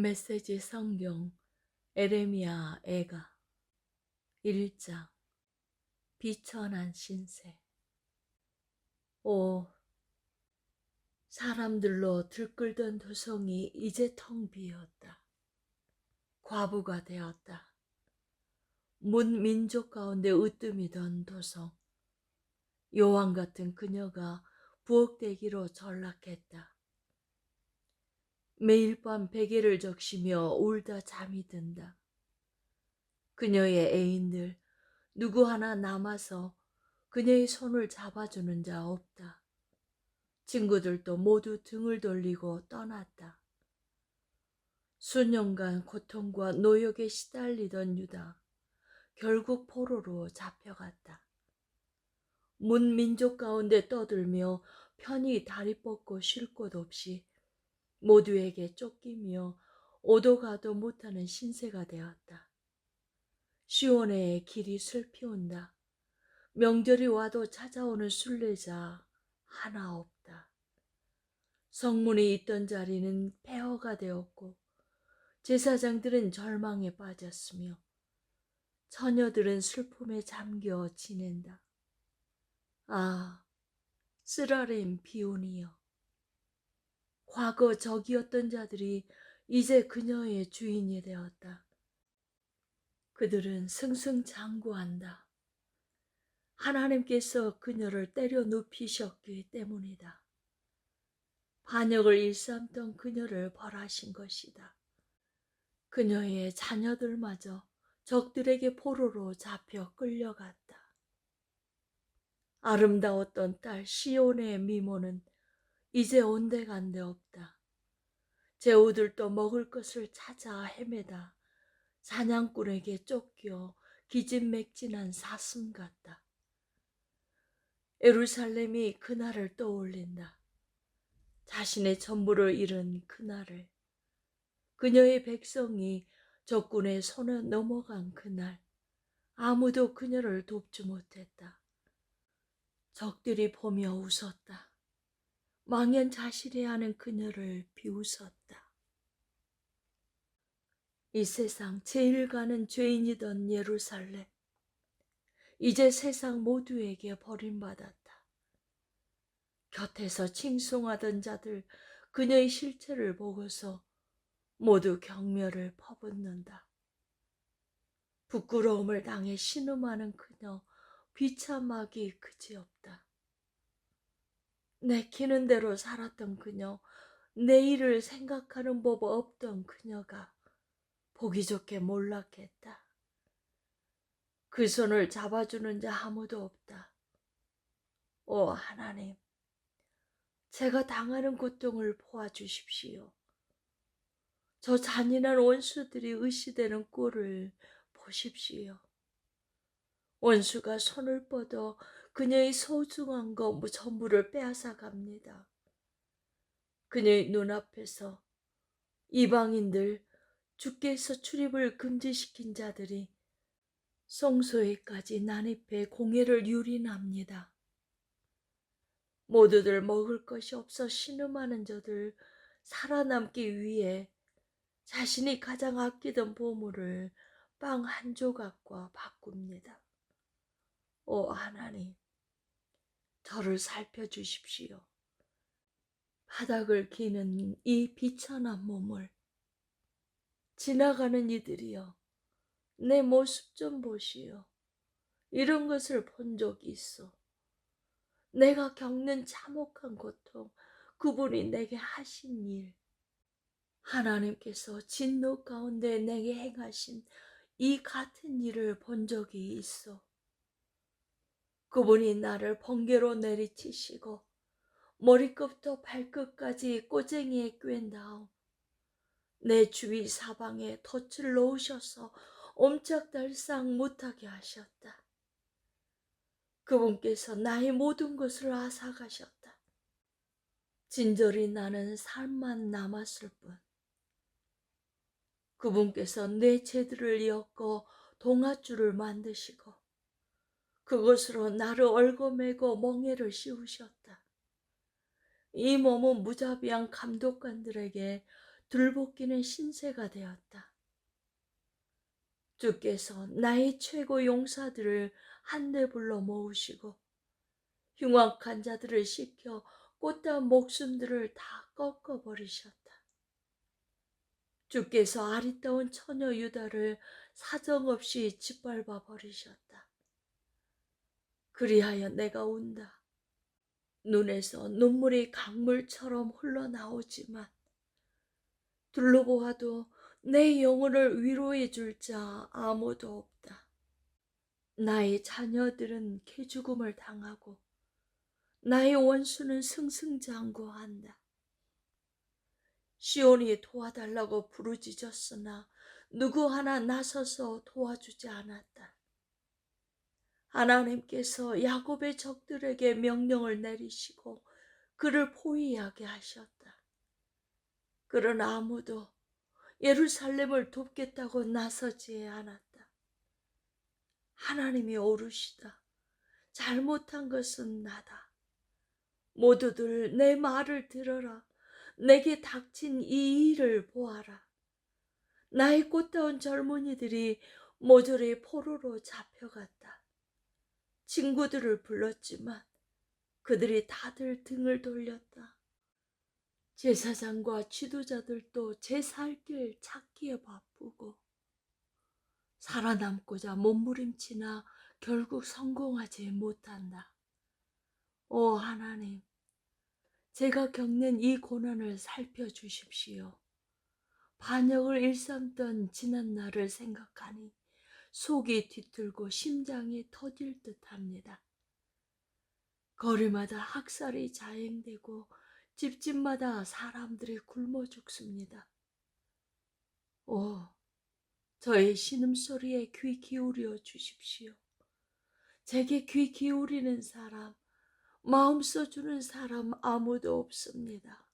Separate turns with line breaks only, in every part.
메시지 성경 에레미야 애가 1장 비천한 신세 오 사람들로 들끓던 도성이 이제 텅 비었다. 과부가 되었다. 문 민족 가운데 으뜸이던 도성 요한 같은 그녀가 부엌대기로 전락했다. 매일 밤 베개를 적시며 울다 잠이 든다. 그녀의 애인들 누구 하나 남아서 그녀의 손을 잡아주는 자 없다. 친구들도 모두 등을 돌리고 떠났다. 수년간 고통과 노역에 시달리던 유다 결국 포로로 잡혀갔다. 문민족 가운데 떠들며 편히 다리 뻗고 쉴 곳 없이 모두에게 쫓기며 오도 가도 못하는 신세가 되었다. 시온의 길이 슬피 온다. 명절이 와도 찾아오는 순례자 하나 없다. 성문이 있던 자리는 폐허가 되었고 제사장들은 절망에 빠졌으며 처녀들은 슬픔에 잠겨 지낸다. 아, 쓰라렘 비온이여. 과거 적이었던 자들이 이제 그녀의 주인이 되었다. 그들은 승승장구한다. 하나님께서 그녀를 때려 눕히셨기 때문이다. 반역을 일삼던 그녀를 벌하신 것이다. 그녀의 자녀들마저 적들에게 포로로 잡혀 끌려갔다. 아름다웠던 딸 시온의 미모는 이제 온데간데 없다. 제우들도 먹을 것을 찾아 헤매다 사냥꾼에게 쫓겨 기진맥진한 사슴 같다. 에루살렘이 그날을 떠올린다. 자신의 전부를 잃은 그날을 그녀의 백성이 적군의 손에 넘어간 그날 아무도 그녀를 돕지 못했다. 적들이 보며 웃었다. 망연자실해 하는 그녀를 비웃었다. 이 세상 제일 가는 죄인이던 예루살렘. 이제 세상 모두에게 버림받았다. 곁에서 칭송하던 자들 그녀의 실체를 보고서 모두 경멸을 퍼붓는다. 부끄러움을 당해 신음하는 그녀 비참하기 그지없다. 내키는 대로 살았던 그녀, 내일을 생각하는 법 없던 그녀가 보기 좋게 몰락했다. 그 손을 잡아주는 자 아무도 없다. 오 하나님, 제가 당하는 고통을 보아주십시오. 저 잔인한 원수들이 의시되는 꼴을 보십시오. 원수가 손을 뻗어 그녀의 소중한 것뭐 전부를 빼앗아 갑니다. 그녀의 눈앞에서 이방인들 주께서 출입을 금지시킨 자들이 성소에까지 난입해 공예를 유린합니다. 모두들 먹을 것이 없어 신음하는 저들 살아남기 위해 자신이 가장 아끼던 보물을 빵 한 조각과 바꿉니다. 오 하나님, 저를 살펴주십시오. 바닥을 기는 이 비천한 몸을 지나가는 이들이여 내 모습 좀 보시오. 이런 것을 본 적이 있어. 내가 겪는 참혹한 고통, 그분이 내게 하신 일, 하나님께서 진노 가운데 내게 행하신 이 같은 일을 본 적이 있어. 그분이 나를 번개로 내리치시고 머리끝부터 발끝까지 꼬쟁이에 꿰 다음 내 주위 사방에 덫을 놓으셔서 옴짝달싹 못하게 하셨다. 그분께서 나의 모든 것을 앗아가셨다. 진절이 나는 삶만 남았을 뿐. 그분께서 내 죄들을 엮어 동아줄을 만드시고 그것으로 나를 얽어매고 멍에를 씌우셨다. 이 몸은 무자비한 감독관들에게 들볶이는 신세가 되었다. 주께서 나의 최고 용사들을 한데 불러 모으시고 흉악한 자들을 시켜 꽃다운 목숨들을 다 꺾어버리셨다. 주께서 아리따운 처녀 유다를 사정없이 짓밟아 버리셨다. 그리하여 내가 운다. 눈에서 눈물이 강물처럼 흘러나오지만 둘러보아도 내 영혼을 위로해 줄 자 아무도 없다. 나의 자녀들은 개죽음을 당하고 나의 원수는 승승장구한다. 시온이 도와달라고 부르짖었으나 누구 하나 나서서 도와주지 않았다. 하나님께서 야곱의 적들에게 명령을 내리시고 그를 포위하게 하셨다. 그러나 아무도 예루살렘을 돕겠다고 나서지 않았다. 하나님이 오르시다. 잘못한 것은 나다. 모두들 내 말을 들어라. 내게 닥친 이 일을 보아라. 나의 꽃다운 젊은이들이 모조리 포로로 잡혀갔다. 친구들을 불렀지만 그들이 다들 등을 돌렸다. 제사장과 지도자들도 제살길 찾기에 바쁘고 살아남고자 몸부림치나 결국 성공하지 못한다. 오 하나님, 제가 겪는 이 고난을 살펴주십시오. 반역을 일삼던 지난 날을 생각하니 속이 뒤틀고 심장이 터질 듯합니다. 거리마다 학살이 자행되고 집집마다 사람들이 굶어 죽습니다. 오, 저의 신음소리에 귀 기울여 주십시오. 제게 귀 기울이는 사람, 마음 써주는 사람 아무도 없습니다.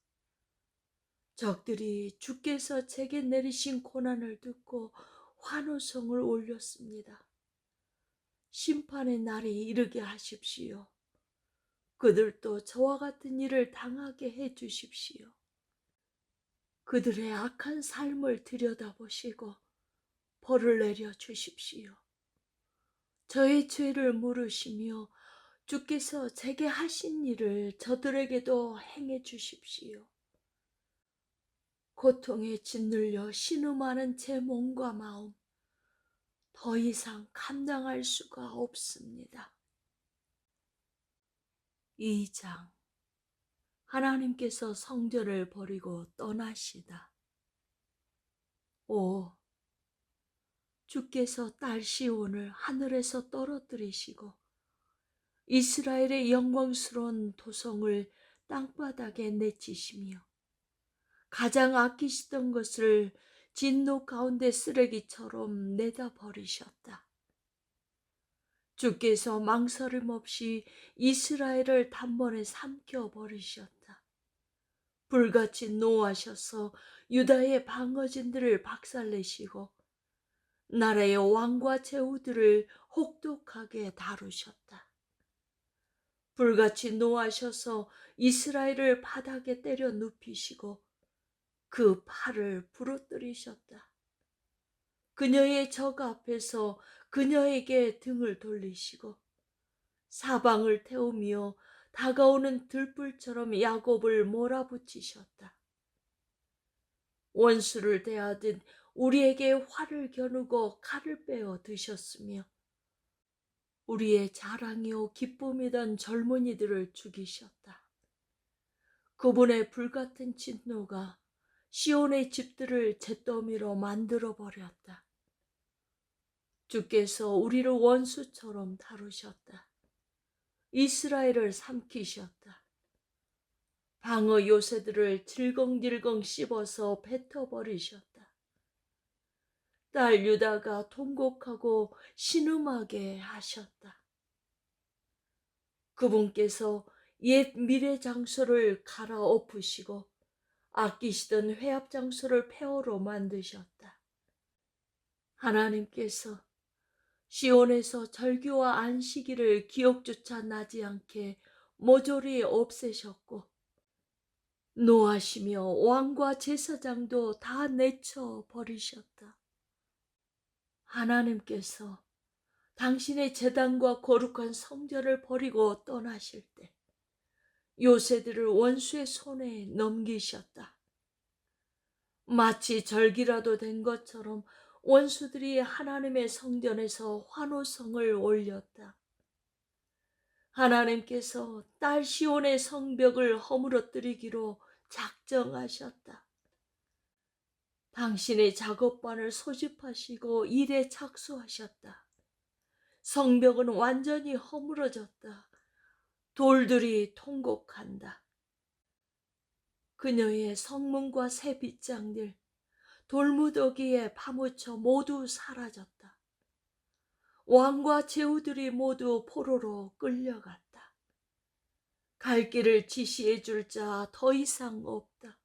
적들이 주께서 제게 내리신 고난을 듣고 환호성을 올렸습니다. 심판의 날이 이르게 하십시오. 그들도 저와 같은 일을 당하게 해 주십시오. 그들의 악한 삶을 들여다보시고 벌을 내려 주십시오. 저의 죄를 물으시며 주께서 제게 하신 일을 저들에게도 행해 주십시오. 고통에 짓눌려 신음하는 제 몸과 마음 더 이상 감당할 수가 없습니다. 2장 하나님께서 성전을 버리고 떠나시다. 오 주께서 딸 시온을 하늘에서 떨어뜨리시고 이스라엘의 영광스러운 도성을 땅바닥에 내치시며 가장 아끼시던 것을 진노 가운데 쓰레기처럼 내다 버리셨다. 주께서 망설임 없이 이스라엘을 단번에 삼켜 버리셨다. 불같이 노하셔서 유다의 방어진들을 박살내시고 나라의 왕과 제후들을 혹독하게 다루셨다. 불같이 노하셔서 이스라엘을 바닥에 때려 눕히시고 그 팔을 부러뜨리셨다. 그녀의 적 앞에서 그녀에게 등을 돌리시고 사방을 태우며 다가오는 들불처럼 야곱을 몰아붙이셨다. 원수를 대하듯 우리에게 화를 겨누고 칼을 빼어 드셨으며 우리의 자랑이요 기쁨이던 젊은이들을 죽이셨다. 그분의 불같은 진노가 시온의 집들을 잿더미로 만들어 버렸다. 주께서 우리를 원수처럼 다루셨다. 이스라엘을 삼키셨다. 방어 요새들을 질겅질겅 씹어서 뱉어버리셨다. 딸 유다가 통곡하고 신음하게 하셨다. 그분께서 옛 미래 장소를 갈아엎으시고 아끼시던 회합 장소를 폐허로 만드셨다. 하나님께서 시온에서 절규와 안식일을 기억조차 나지 않게 모조리 없애셨고 노하시며 왕과 제사장도 다 내쳐 버리셨다. 하나님께서 당신의 재단과 거룩한 성전을 버리고 떠나실 때 요새들을 원수의 손에 넘기셨다. 마치 절기라도 된 것처럼 원수들이 하나님의 성전에서 환호성을 올렸다. 하나님께서 딸 시온의 성벽을 허물어뜨리기로 작정하셨다. 당신의 작업반을 소집하시고 일에 착수하셨다. 성벽은 완전히 허물어졌다. 돌들이 통곡한다. 그녀의 성문과 새 빗장들, 돌무더기에 파묻혀 모두 사라졌다. 왕과 제후들이 모두 포로로 끌려갔다. 갈 길을 지시해 줄 자 더 이상 없다.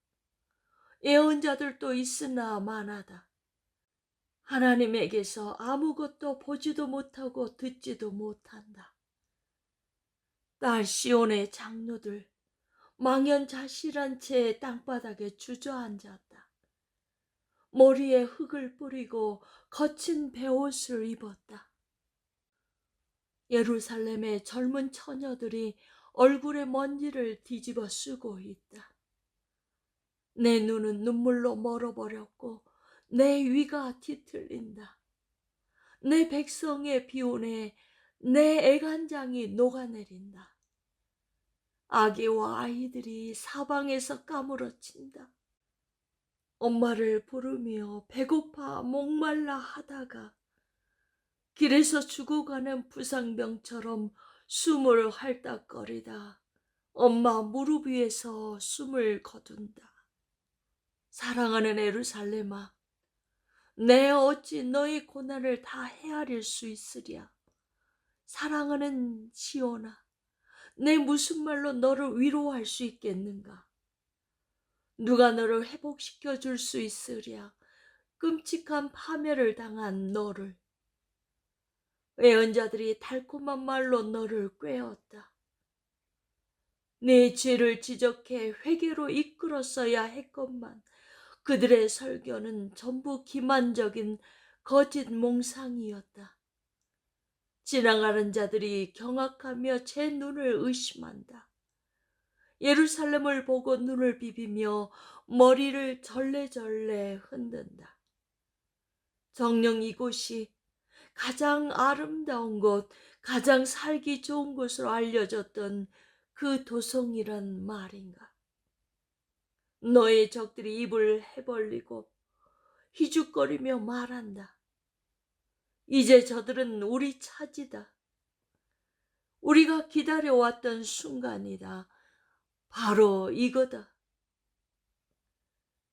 예언자들도 있으나 만하다. 하나님에게서 아무것도 보지도 못하고 듣지도 못한다. 딸 시온의 장로들 망연자실한 채 땅바닥에 주저앉았다. 머리에 흙을 뿌리고 거친 베옷을 입었다. 예루살렘의 젊은 처녀들이 얼굴에 먼지를 뒤집어 쓰고 있다. 내 눈은 눈물로 멀어버렸고 내 위가 뒤틀린다. 내 백성의 비온에 내 애간장이 녹아내린다. 아기와 아이들이 사방에서 까무러친다. 엄마를 부르며 배고파 목말라 하다가 길에서 죽어가는 부상병처럼 숨을 헐떡거리다 엄마 무릎 위에서 숨을 거둔다. 사랑하는 에루살렘아, 내 어찌 너의 고난을 다 헤아릴 수 있으랴. 사랑하는 시온아, 내 무슨 말로 너를 위로할 수 있겠는가? 누가 너를 회복시켜 줄 수 있으랴? 끔찍한 파멸을 당한 너를. 외언자들이 달콤한 말로 너를 꾀었다. 내 죄를 지적해 회개로 이끌었어야 했건만 그들의 설교는 전부 기만적인 거짓 몽상이었다. 지나가는 자들이 경악하며 제 눈을 의심한다. 예루살렘을 보고 눈을 비비며 머리를 절레절레 흔든다. 정녕 이곳이 가장 아름다운 곳, 가장 살기 좋은 곳으로 알려졌던 그 도성이란 말인가. 너의 적들이 입을 해벌리고 희죽거리며 말한다. 이제 저들은 우리 차지다. 우리가 기다려왔던 순간이다. 바로 이거다.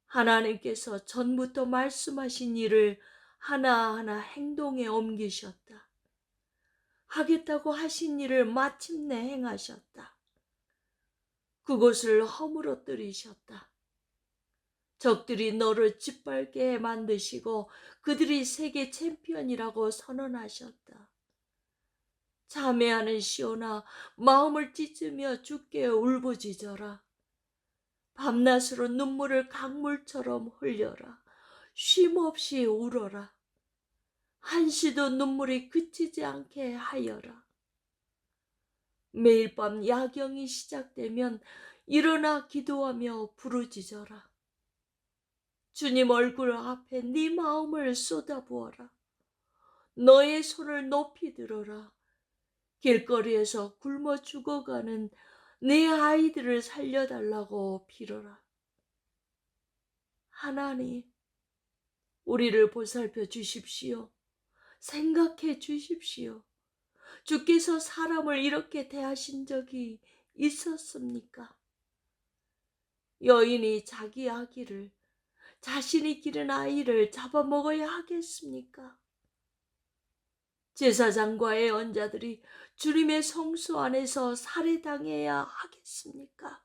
하나님께서 전부터 말씀하신 일을 하나하나 행동에 옮기셨다. 하겠다고 하신 일을 마침내 행하셨다. 그곳을 허물어뜨리셨다. 적들이 너를 짓밟게 만드시고 그들이 세계 챔피언이라고 선언하셨다. 자매하는 시오나 마음을 찢으며 죽게 울부짖어라. 밤낮으로 눈물을 강물처럼 흘려라. 쉼없이 울어라. 한시도 눈물이 그치지 않게 하여라. 매일 밤 야경이 시작되면 일어나 기도하며 부르짖어라. 주님 얼굴 앞에 네 마음을 쏟아부어라. 너의 손을 높이 들어라. 길거리에서 굶어 죽어가는 내 아이들을 살려달라고 빌어라. 하나님, 우리를 보살펴 주십시오. 생각해 주십시오. 주께서 사람을 이렇게 대하신 적이 있었습니까? 여인이 자기 아기를 자신이 기른 아이를 잡아먹어야 하겠습니까? 제사장과의 언자들이 주님의 성수 안에서 살해당해야 하겠습니까?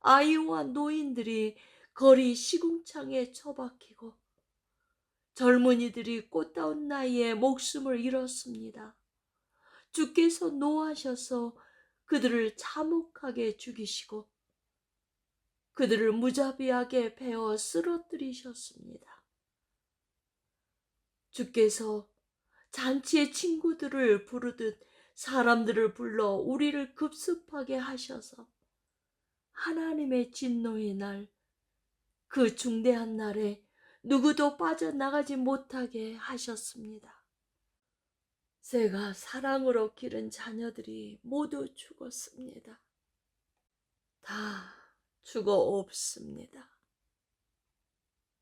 아이와 노인들이 거리 시궁창에 처박히고 젊은이들이 꽃다운 나이에 목숨을 잃었습니다. 주께서 노하셔서 그들을 참혹하게 죽이시고 그들을 무자비하게 베어 쓰러뜨리셨습니다. 주께서 잔치의 친구들을 부르듯 사람들을 불러 우리를 급습하게 하셔서 하나님의 진노의 날, 그 중대한 날에 누구도 빠져나가지 못하게 하셨습니다. 새가 사랑으로 기른 자녀들이 모두 죽었습니다. 다 죽어 없습니다.